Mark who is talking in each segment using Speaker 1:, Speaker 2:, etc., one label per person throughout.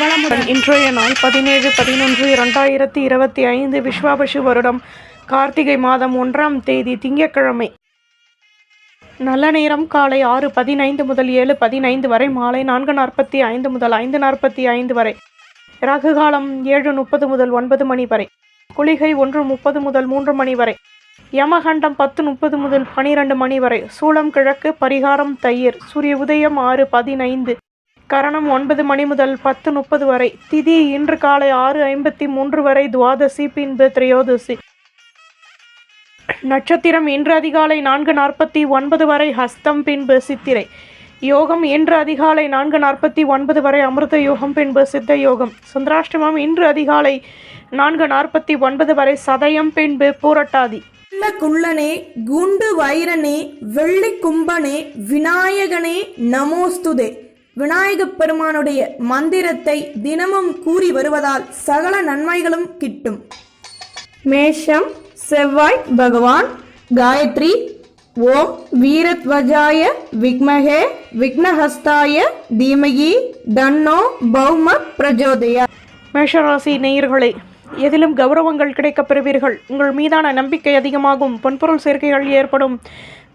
Speaker 1: வளமுடன். இன்றைய நாள் பதினேழு பதினொன்று இரண்டாயிரத்தி இருபத்தி ஐந்து விஸ்வாபசு வருடம். கார்த்திகை மாதம் ஒன்றாம் தேதி திங்கட்கிழமை. நல்ல நேரம் காலை ஆறு பதினைந்து முதல் ஏழு பதினைந்து வரை மாலை நான்கு நாற்பத்தி ஐந்து முதல் ஐந்து நாற்பத்தி ஐந்து வரை. ராகு காலம் ஏழு முப்பது முதல் ஒன்பது மணி வரை. குளிகை ஒன்று முப்பது முதல் மூன்று மணி வரை. யமகண்டம் பத்து முப்பது முதல் பனிரெண்டு மணி வரை. சூளம் கிழக்கு பரிகாரம் தயிர். சூரிய உதயம் ஆறு பதினைந்து. கரணம் ஒன்பது மணி முதல் பத்து முப்பது வரை. திதி இன்று காலை ஆறு ஐம்பத்தி மூன்று வரை துவாதசி பின்பு திரையோதசி. நட்சத்திரம் இன்று அதிகாலை நான்கு நாற்பத்தி ஒன்பது வரை ஹஸ்தம் பின்பு சித்திரை. யோகம் இன்று அதிகாலை நான்கு நாற்பத்தி ஒன்பது வரை அமிர்த யோகம் பின்பு சித்த யோகம். சந்திராஷ்டமம் இன்று அதிகாலை நான்கு நாற்பத்தி ஒன்பது வரை சதயம் பின்பு பூரட்டாதி.
Speaker 2: குள்ளனே குண்டு வைரனே வெள்ளி கும்பனே விநாயகனே நமோஸ்துதே. விநாயகப் பெருமானுடைய மந்திரத்தை தினமும் கூறி வருவதால் சகல நன்மைகளும் கிட்டும். மேஷம் செவ்வாய் பகவான் காயத்ரி ஓம் வீரத்வஜாய விக்மகே விக்னஹஸ்தாய தீமகி தன்னோ பௌம பிரஜோதயா.
Speaker 1: மேஷராசி நேயர்களே எதிலும் கௌரவங்கள் கிடைக்கப் பெறுவீர்கள். உங்கள் மீதான நம்பிக்கை அதிகமாகும். பொன்பொருள் சேர்க்கைகள் ஏற்படும்.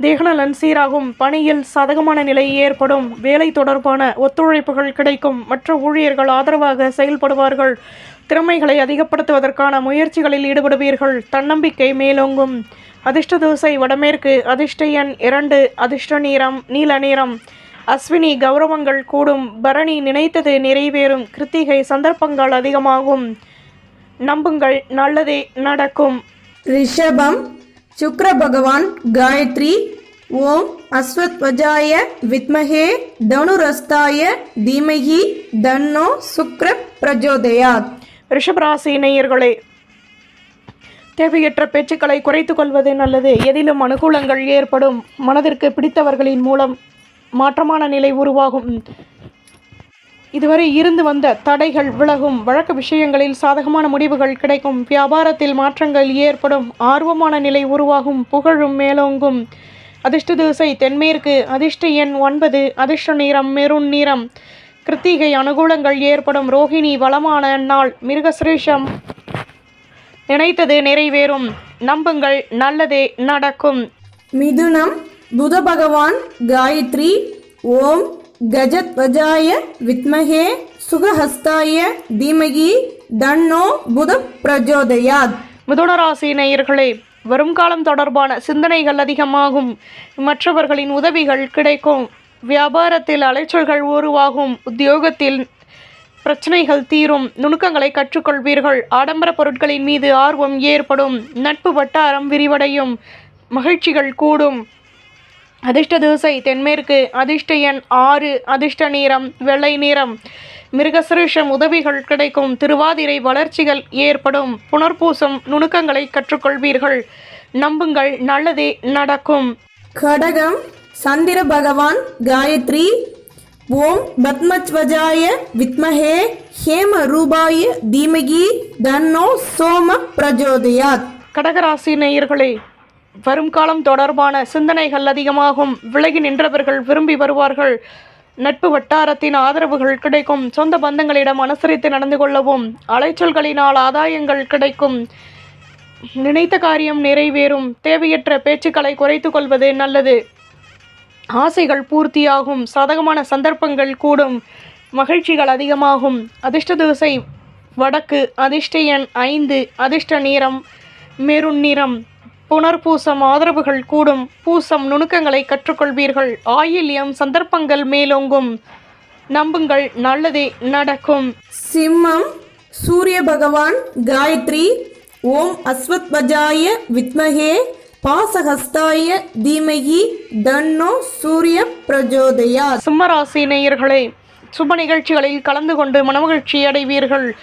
Speaker 1: தேகநலன் சீராகும். பணியில் சாதகமான நிலை ஏற்படும். வேலை தொடர்பான ஒத்துழைப்புகள் கிடைக்கும். மற்ற ஊழியர்கள் ஆதரவாக செயல்படுவார்கள். திறமைகளை அதிகப்படுத்துவதற்கான முயற்சிகளில் ஈடுபடுவீர்கள். தன்னம்பிக்கை மேலோங்கும். அதிர்ஷ்ட தோசை வடமேற்கு. அதிர்ஷ்ட எண் இரண்டு. அதிர்ஷ்ட நீரம் நீல நீரம் அஸ்வினி கௌரவங்கள் கூடும். பரணி நினைத்தது நிறைவேறும். கிருத்திகை சந்தர்ப்பங்கள் அதிகமாகும். நம்புங்கள். நல்லதே நடக்கும்.
Speaker 2: ரிஷபம் சுக்ர பகவான் காயத்ரி ஓம் அஸ்வத்வஜாய வித்மகே தனுரஸ்தாய தீமகி தன்னோ சுக்ர பிரஜோதயாத்.
Speaker 1: ரிஷபராசி நேயர்களே தேவையற்ற பேச்சுக்களை குறைத்து கொள்வது நல்லது. எதிலும் அனுகூலங்கள் ஏற்படும். மனதிற்கு பிடித்தவர்களின் மூலம் மாற்றமான நிலை உருவாகும். இதுவரை இருந்து வந்த தடைகள் விலகும். வழக்கு விஷயங்களில் சாதகமான முடிவுகள் கிடைக்கும். வியாபாரத்தில் மாற்றங்கள் ஏற்படும். ஆர்வமான நிலை உருவாகும். புகழும் மேலோங்கும். அதிர்ஷ்ட திசை தென்மேற்கு. அதிர்ஷ்ட எண் ஒன்பது. அதிர்ஷ்ட நிறம் மெருண் நிறம். கிருத்திகை அனுகூலங்கள் ஏற்படும். ரோஹிணி வளமான நாள். மிருகசிரேஷம். நினைத்தது நிறைவேறும். நம்புங்கள். நல்லதே நடக்கும்.
Speaker 2: மிதுனம். புத பகவான். காயத்ரி. ஓம். கஜத்வஜாய வித்மகே சுகஹஸ்தாய தீமகி தன்னோ புத பிரஜோதயாத்
Speaker 1: மிதுனராசி நேயர்களே வரும் காலம் தொடர்பான சிந்தனைகள் அதிகமாகும். மற்றவர்களின் உதவிகள் கிடைக்கும். வியாபாரத்தில் அலைச்சல்கள் உருவாகும். உத்தியோகத்தில் பிரச்சனைகள் தீரும். நுணுக்கங்களை கற்றுக்கொள்வீர்கள். ஆடம்பர பொருட்களின் மீது ஆர்வம் ஏற்படும். நட்பு வட்டாரம் விரிவடையும். மகிழ்ச்சிகள் கூடும். அதிர்ஷ்ட திசை தென்மேற்கு அதிர்ஷ்ட எண் ஆறு அதிர்ஷ்ட நிறம் வெள்ளை நிறம். மிருகசிருஷம் உதவிகள் கிடைக்கும் திருவாதிரை வளர்ச்சிகள் ஏற்படும். புனர்பூசம் நுணுக்கங்களை கற்றுக்கொள்வீர்கள். நம்புங்கள் நல்லதே நடக்கும்.
Speaker 2: கடகம் சந்திர பகவான் காயத்ரி. ஓம் பத்மத்வஜாய வித்மஹே ஹேம ரூபாய தீமகி தன்னோ சோம பிரஜோதயாத்.
Speaker 1: கடகராசி நேயர்களே வரும் காலம் தொடர்பான சிந்தனைகள் அதிகமாகும். விலகி நின்றவர்கள் விரும்பி வருவார்கள். நட்பு வட்டாரத்தின் ஆதரவுகள் கிடைக்கும். சொந்த பந்தங்களிடம் அனுசரித்து நடந்து கொள்ளவும். அலைச்சல்களினால் ஆதாயங்கள் கிடைக்கும். நினைத்த காரியம் நிறைவேறும். தேவையற்ற பேச்சுக்களை குறைத்து கொள்வது நல்லது. ஆசைகள் பூர்த்தியாகும். சாதகமான சந்தர்ப்பங்கள் கூடும். மகிழ்ச்சிகள் அதிகமாகும். அதிர்ஷ்ட திசை வடக்கு அதிர்ஷ்ட எண் ஐந்து. அதிர்ஷ்ட நிறம் மெருண் நிறம். புனர்பூசம் ஆதரவுகள் கூடும். பூசம் நுணுக்கங்களை கற்றுக்கொள்வீர்கள். ஆயில்யம் சந்தர்ப்பங்கள் மேலோங்கும். நம்புங்கள் நல்லதே நடக்கும்.
Speaker 2: சிம்மம் சூரிய பகவான் காயத்ரி ஓம் அஸ்வத்வஜாய வித்மஹே பாசஹஸ்தாய தீமகி தன்னோ சூரிய பிரஜோதயாத்.
Speaker 1: சிம்மராசி நேயர்களே சுப நிகழ்ச்சிகளில் கலந்து கொண்டு மனமகிழ்ச்சி அடைவீர்கள்.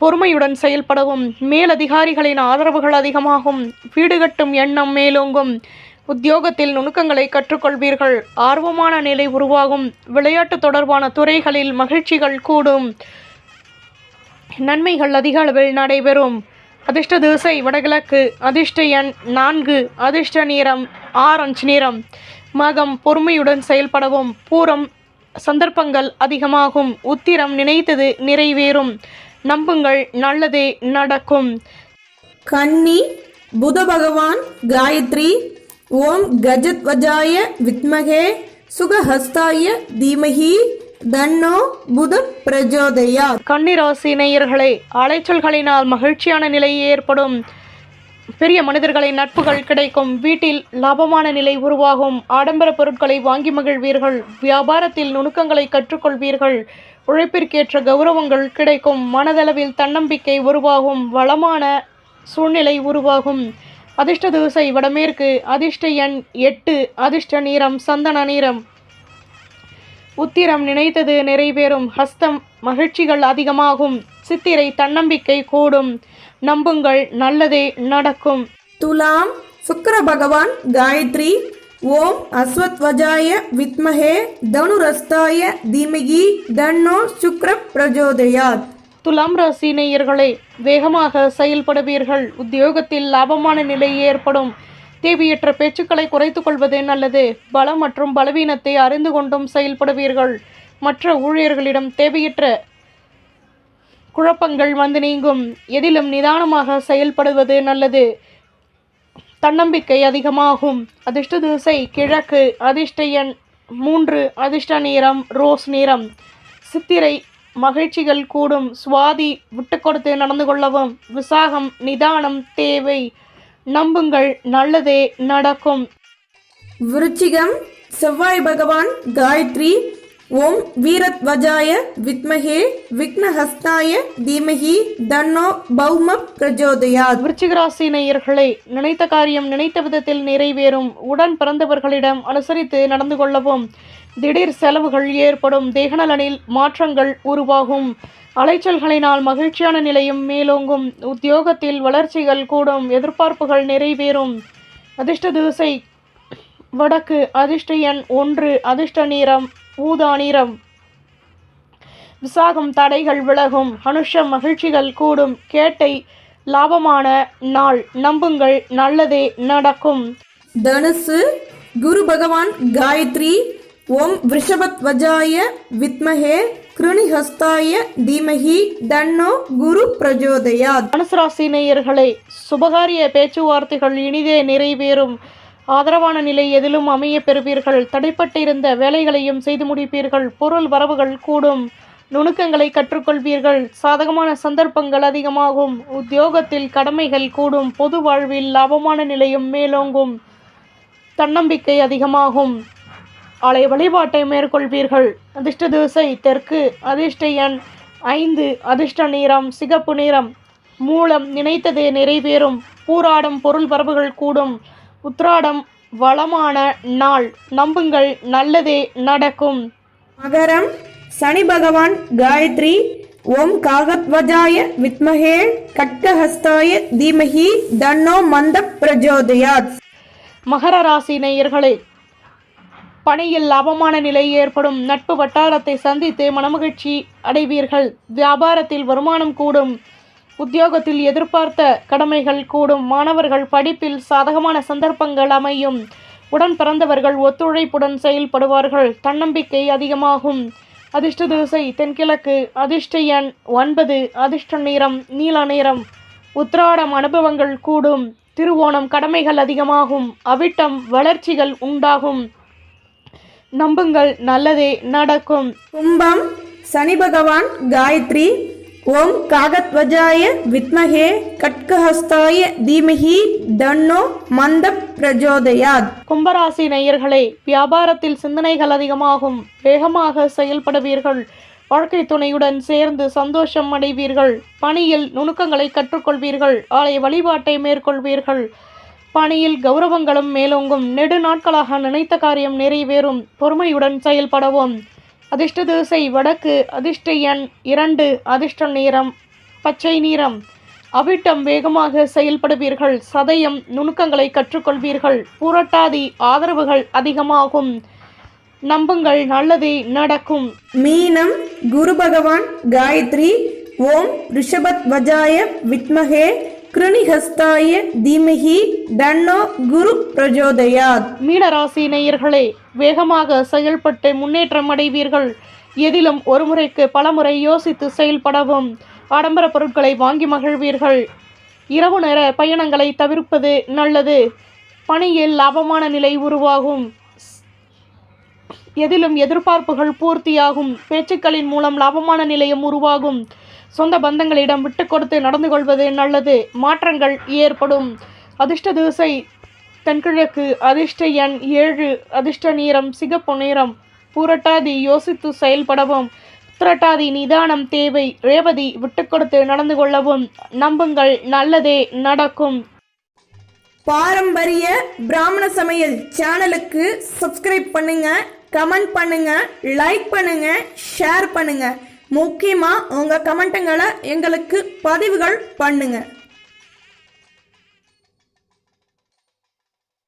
Speaker 1: பொறுமையுடன் செயல்படவும் மேலதிகாரிகளின் ஆதரவுகள் அதிகமாகும். வீடு கட்டும் எண்ணம் மேலோங்கும். உத்தியோகத்தில் நுணுக்கங்களை கற்றுக்கொள்வீர்கள். ஆர்வமான நிலை உருவாகும். விளையாட்டு தொடர்பான துறைகளில் மகிழ்ச்சிகள் கூடும். நன்மைகள் அதிக அளவில் நடைபெறும். அதிர்ஷ்ட திசை வடகிழக்கு. அதிர்ஷ்ட எண் நான்கு. அதிர்ஷ்ட நிறம் ஆரஞ்சு நிறம். மகம் பொறுமையுடன் செயல்படவும். பூரம் சந்தர்ப்பங்கள் அதிகமாகும். உத்திரம் நினைத்தது நிறைவேறும். நம்புங்கள் நல்லதே நடக்கும்.
Speaker 2: கன்னி புத பகவான் காயத்ரி ஓம் கஜத்வஜாய வித்மகே சுகஹஸ்தாய தீமஹி தன்னோ புத பிரஜோதயா.
Speaker 1: கன்னிராசி நேயர்களே அலைச்சல்களினால் மகிழ்ச்சியான நிலை ஏற்படும். பெரிய மனிதர்களின் நட்புகள் கிடைக்கும். வீட்டில் லாபமான நிலை உருவாகும். ஆடம்பர பொருட்களை வாங்கி மகிழ்வீர்கள். வியாபாரத்தில் நுணுக்கங்களை கற்றுக்கொள்வீர்கள். உழைப்பிற்கேற்ற கௌரவங்கள் கிடைக்கும். மனதளவில் தன்னம்பிக்கை உருவாகும். வளமான சூழ்நிலை உருவாகும். அதிர்ஷ்ட தூசை வடமேற்கு. அதிர்ஷ்ட எண் எட்டு. அதிர்ஷ்ட நீரம் சந்தன நீரம் உத்திரம் நினைத்தது நிறைவேறும். ஹஸ்தம் மகிழ்ச்சிகள் அதிகமாகும். சித்திரை தன்னம்பிக்கை கூடும். நம்புங்கள் நல்லதே நடக்கும்.
Speaker 2: துலாம் சுக்கர பகவான் காயத்ரி ஓம் அஸ்வத்வஜாய வித்மஹே தனுரஸ்தாய தீமகி தன்னோ சுக்ர பிரஜோதயாத்.
Speaker 1: துலாம் ராசி நேயர்களே வேகமாக செயல்படுவீர்கள். உத்தியோகத்தில் லாபமான நிலை ஏற்படும். தேவையற்ற பேச்சுக்களை குறைத்து கொள்வது நல்லது. பலம் மற்றும் பலவீனத்தை அறிந்து கொண்டும் செயல்படுவீர்கள். மற்ற ஊழியர்களிடம் தேவையற்ற குழப்பங்கள் வந்து நீங்கும். எதிலும் நிதானமாக செயல்படுவது நல்லது. தன்னம்பிக்கை அதிகமாகும். அதிர்ஷ்ட திசை கிழக்கு அதிர்ஷ்ட எண் மூன்று அதிர்ஷ்ட நேரம் ரோஸ் நிறம். சித்திரை மகிழ்ச்சிகள் கூடும். சுவாதி விட்டு கொடுத்து நடந்து கொள்ளவும். விசாகம் நிதானம் தேவை. நம்புங்கள் நல்லதே நடக்கும்.
Speaker 2: விருச்சிகம் செவ்வாய் பகவான் காயத்ரி ஓம் வீரத்வஜாய வித்மகே விக்னஹஸ்தாய தீமஹி தன்னோ பௌம பிரஜோதயா
Speaker 1: விருச்சிகராசி நேயர்களே நினைத்த காரியம் நினைத்த விதத்தில் நிறைவேறும். உடன் பிறந்தவர்களிடம் அனுசரித்து நடந்து கொள்ளவும். திடீர் செலவுகள் ஏற்படும். தேகநலனில் மாற்றங்கள் உருவாகும். அலைச்சல்களினால் மகிழ்ச்சியான நிலையும் மேலோங்கும். உத்தியோகத்தில் வளர்ச்சிகள் கூடும். எதிர்பார்ப்புகள் நிறைவேறும். அதிர்ஷ்ட திசை. வடக்கு அதிர்ஷ்ட எண் ஒன்று அதிர்ஷ்ட நிறம் ஊதா நிறம் விசாகம் தடைகள் விலகும். அனுஷம் மகிழ்ச்சிகள் கூடும். கேட்டை லாபமான நாள். நம்புங்கள் நல்லதே நடக்கும்.
Speaker 2: தனுசு குரு பகவான் காயத்ரி ஓம் விஷபத்வஜாய வித்மஹே கிருணிஹஸ்தாய தீமஹி தன்னோ குரு பிரஜோதயாத்.
Speaker 1: மனசுராசி நேயர்களே சுபகாரிய பேச்சுவார்த்தைகள் இனிதே நிறைவேறும். ஆதரவான நிலை எதிலும் அமைய பெறுவீர்கள். தடைப்பட்டிருந்த வேலைகளையும் செய்து முடிப்பீர்கள். பொருள் வரவுகள் கூடும். நுணுக்கங்களை கற்றுக்கொள்வீர்கள். சாதகமான சந்தர்ப்பங்கள் அதிகமாகும். உத்தியோகத்தில் கடமைகள் கூடும். பொது வாழ்வில் லாபமான நிலையும் மேலோங்கும். தன்னம்பிக்கை அதிகமாகும். ஆலய வழிபாட்டை மேற்கொள்வீர்கள். அதிர்ஷ்ட தூசை தெற்கு அதிர்ஷ்ட எண் ஐந்து அதிர்ஷ்ட நிறம் சிகப்பு நிறம். மூலம் நினைத்ததே நிறைவேறும். பூராடும் பொருள் வரவுகள் கூடும். உத்ராடம் வளமான நாள். நம்புங்கள் நல்லதே நடக்கும்.
Speaker 2: மகரம் சனி பகவான் காயத்ரி ஓம் காகத்வஜாய வித்மஹே கட்கஹஸ்தாய தீமஹி தன்னோ மந்த பிரஜோதயாத்.
Speaker 1: மகர ராசி நேயர்களே பணியில் லாபமான நிலை ஏற்படும். நட்பு வட்டாரத்தை சந்தித்து மனமகிழ்ச்சி அடைவீர்கள். வியாபாரத்தில் வருமானம் கூடும். உத்தியோகத்தில் எதிர்பார்த்த கடமைகள் கூடும். மாணவர்கள் படிப்பில் சாதகமான சந்தர்ப்பங்கள் அமையும். உடன் பிறந்தவர்கள் ஒத்துழைப்புடன் செயல்படுவார்கள். தன்னம்பிக்கை அதிகமாகும். அதிர்ஷ்ட திசை தென்கிழக்கு. அதிர்ஷ்ட எண் ஒன்பது. அதிர்ஷ்ட நிறம் நீல நிறம். உத்ராடம் அனுபவங்கள் கூடும். திருவோணம் கடமைகள் அதிகமாகும். அவிட்டம் வளர்ச்சிகள் உண்டாகும். நம்புங்கள். நல்லதே நடக்கும்.
Speaker 2: கும்பம் சனி பகவான் காயத்ரி ஓம் காகத்வஜாய வித்மகே கட்கஹஸ்தாய தீமஹி தன்னோ மந்த பிரஜோதயாத்.
Speaker 1: கும்பராசி நேயர்களே வியாபாரத்தில் சிந்தனைகள் அதிகமாகும். வேகமாக செயல்படுவீர்கள். வாழ்க்கை துணையுடன் சேர்ந்து சந்தோஷம் அடைவீர்கள். பணியில் நுணுக்கங்களை கற்றுக்கொள்வீர்கள். ஆலய வழிபாட்டை மேற்கொள்வீர்கள். பணியில் கௌரவங்களும் மேலோங்கும். நெடு நாட்களாக நினைத்த காரியம் நிறைவேறும். பொறுமையுடன் செயல்படவும். அதிர்ஷ்ட திசை வடக்கு அதிர்ஷ்ட எண் இரண்டு அதிர்ஷ்ட நிறம் பச்சை நிறம். அவிட்டம் வேகமாக செயல்படுவீர்கள் சதயம் நுணுக்கங்களை கற்றுக்கொள்வீர்கள் புரட்டாதி ஆதரவுகள் அதிகமாகும். நம்புங்கள் நல்லதே நடக்கும்.
Speaker 2: மீனம் குரு பகவான் காயத்ரி ஓம் ரிஷபத் வஜாய வித்மஹே கிருணிஹஸ்தாய தீமஹி தன்னோ குரு பிரஜோதயாத்.
Speaker 1: மீனராசி நேயர்களே வேகமாக செயல்பட்டு முன்னேற்றம் அடைவீர்கள். எதிலும் ஒரு முறைக்கு பலமுறை யோசித்து செயல்படவும் ஆடம்பர பொருட்களை வாங்கி மகிழ்வீர்கள். இரவு நேர பயணங்களை தவிர்ப்பது நல்லது. பணியில் லாபமான நிலை உருவாகும். எதிலும் எதிர்பார்ப்புகள் பூர்த்தியாகும். பேச்சுக்களின் மூலம் லாபமான நிலையம் உருவாகும். சொந்த பந்தங்களிடம் விட்டு கொடுத்து நடந்து கொள்வது நல்லது. மாற்றங்கள் ஏற்படும். அதிர்ஷ்ட திசை தென்கிழக்கு அதிர்ஷ்ட எண் ஏழு அதிர்ஷ்ட நிறம் சிகப்பு நிறம் பூரட்டாதி யோசித்து செயல்படவும். உத்திரட்டாதி நிதானம் தேவை. ரேவதி விட்டு கொடுத்து நடந்து கொள்ளவும். நம்புங்கள் நல்லதே நடக்கும்.
Speaker 2: பாரம்பரிய பிராமண சமையல் சேனலுக்கு சப்ஸ்கிரைப் பண்ணுங்க கமெண்ட் பண்ணுங்க லைக் பண்ணுங்க ஷேர் பண்ணுங்க. முக்கியமாக உங்கள் கமெண்ட்டுங்களை எங்களுக்கு பதிவுகள் பண்ணுங்கள்